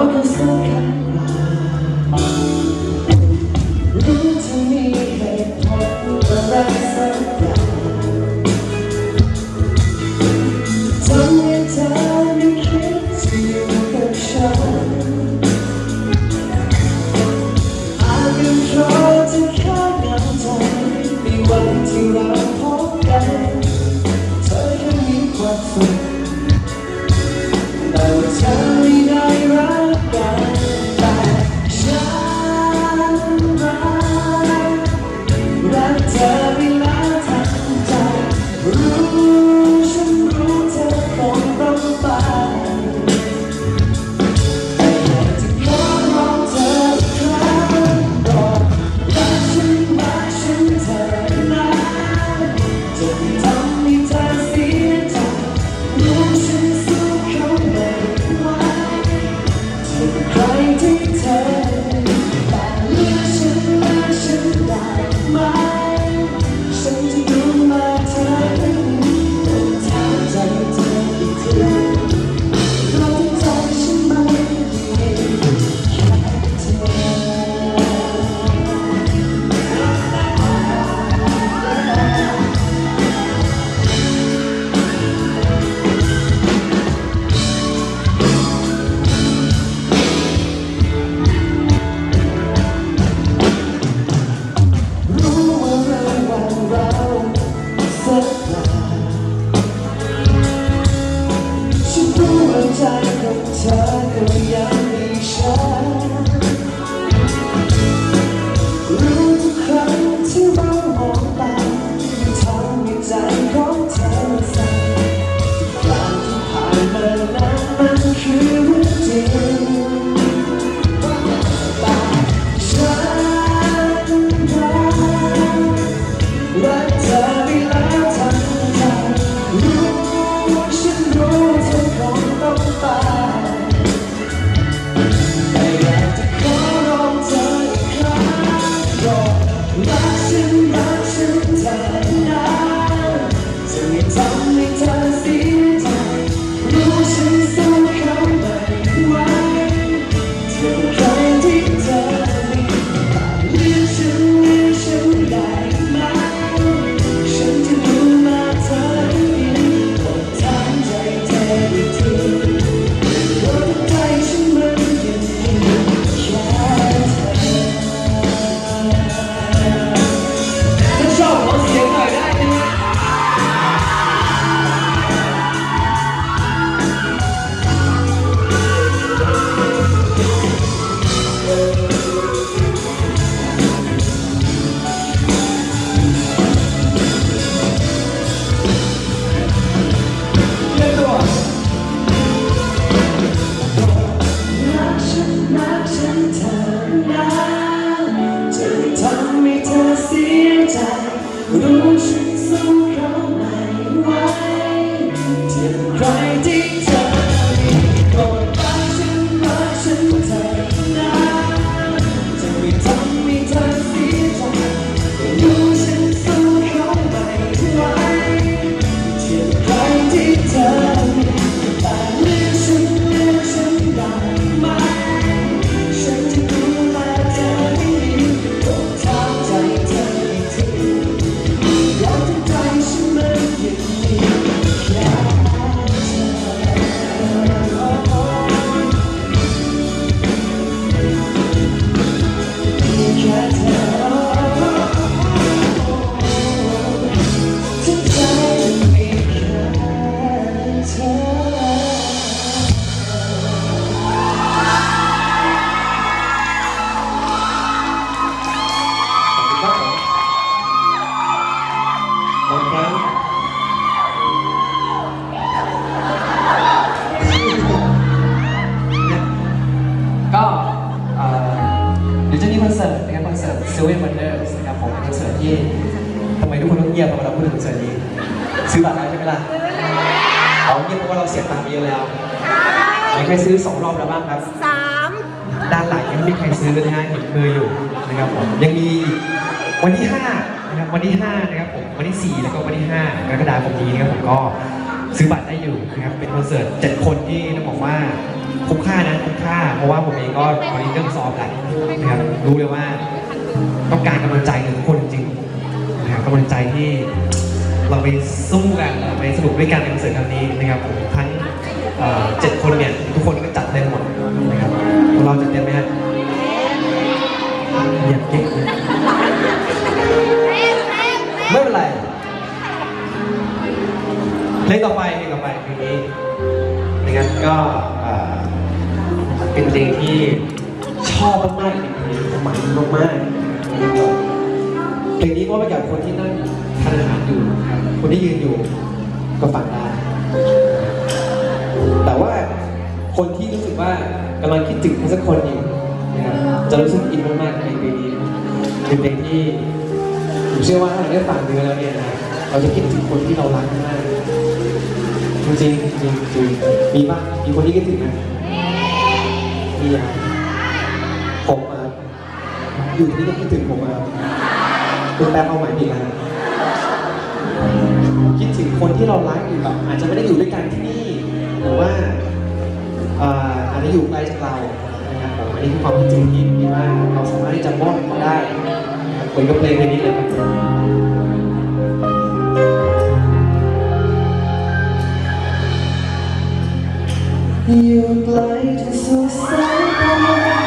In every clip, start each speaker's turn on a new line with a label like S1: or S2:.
S1: 我都撕开 เอาเงียบเพราะว่าเราเสียตังค์ไปเยอะแล้วไหนใครซื้อสองรอบแล้วบ้างครับ
S2: สาม
S1: ด้านหลังยังไม่มีใครซื้อเลยนะฮะเห็นมืออยู่นะครับผมยังมีวันที่5นะครับวันที่5นะครับผมวันที่4แล้วก็วันที่5กรกฎาคมนี้นะครับผมก็ซื้อบัตรได้อยู่นะครับเป็นคอนเสิร์ตเจ็ดคนที่ต้องบอกว่าคุ้มค่านะคุ้มค่า เพราะว่าผมเองก็ตอนนี้เริ่มซ้อมแล้วนะครับรู้เลยว่าต้องการกำลังใจจากทุกคนจริงๆนะครับกำลังใจที่ เราไปสู้กันเราไปสนุกด้วยกันในคอนเสิร์ตครั้งนี้นะครับผมทั้งเจ็ดคนเนี่ยทุกคนก็จัดเต็มหมดนะครับพวกเราจัดเต็มไหมฮะอยากเก่งเลยไม่เป็นไรเพลงต่อไปเพลงต่อไปเพลงนี้นะครับก็เป็นเพลงที่ชอบมากๆเป็นเพลงสมัยมากๆเพลงนี้ก็ไปกับคนที่นั่งานอาหารอยู่คนที่ยืนอยู่ก็ฟังได้ แต่ว่าคนที่รู้สึกว่ากำลังคิดถึงใครสักคนอยู่นะครับจะรู้สึกอินมากๆในเพลงนี้เป็นเพลงที่ผมเชื่อว่าถ้าเราได้ฟังเนื้อแล้วเนี่ยนะเราจะคิดถึงคนที่เรารักมากจริงจริงจริงมีบ้างมีคนที่คิดถึงไหมมีอะผมอะอยู่ที่นี่ก็คิดถึงผมอะคุณแป๊บเอาใหม่ดีนะคิดถึงคนที่ เรารักอยู่แบบอาจจะไม่ได้อยู่ด้วยกันที่นี่ หรือว่าอาจจะอยู่ไกลจากเรานะครับผมอันนี้คือความจริงที่ที่ว่าเราสามารถที่จะมอบเขาได้นะครับเหมือนกับเพลงเพลงนี้เลยครับอยู่ไกลที่สุดสายตาไม่ได้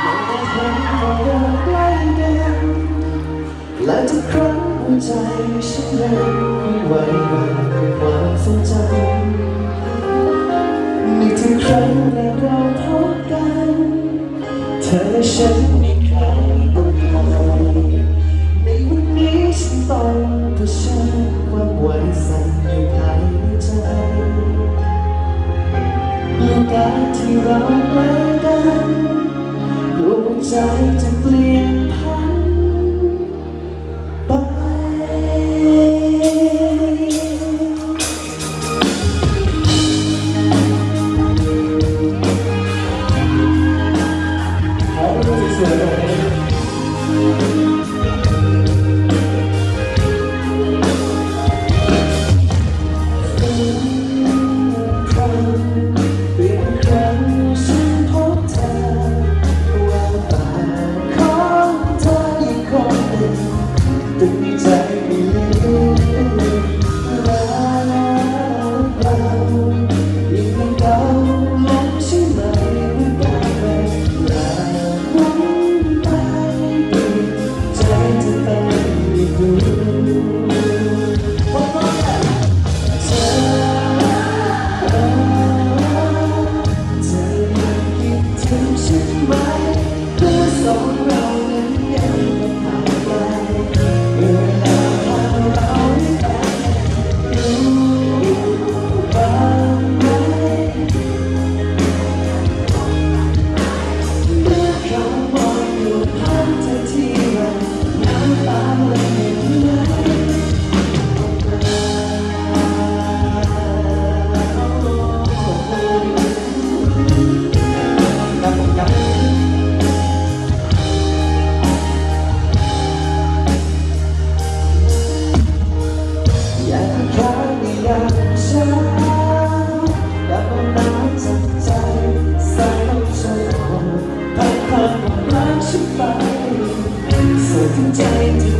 S1: เห็นว่าเรใกล้กันและทุกครั้งหัวใจฉันยัง วันวันคือความทรงจำนึกถึงครั้งแรกเราพบกัน เธอและฉัน ส่ว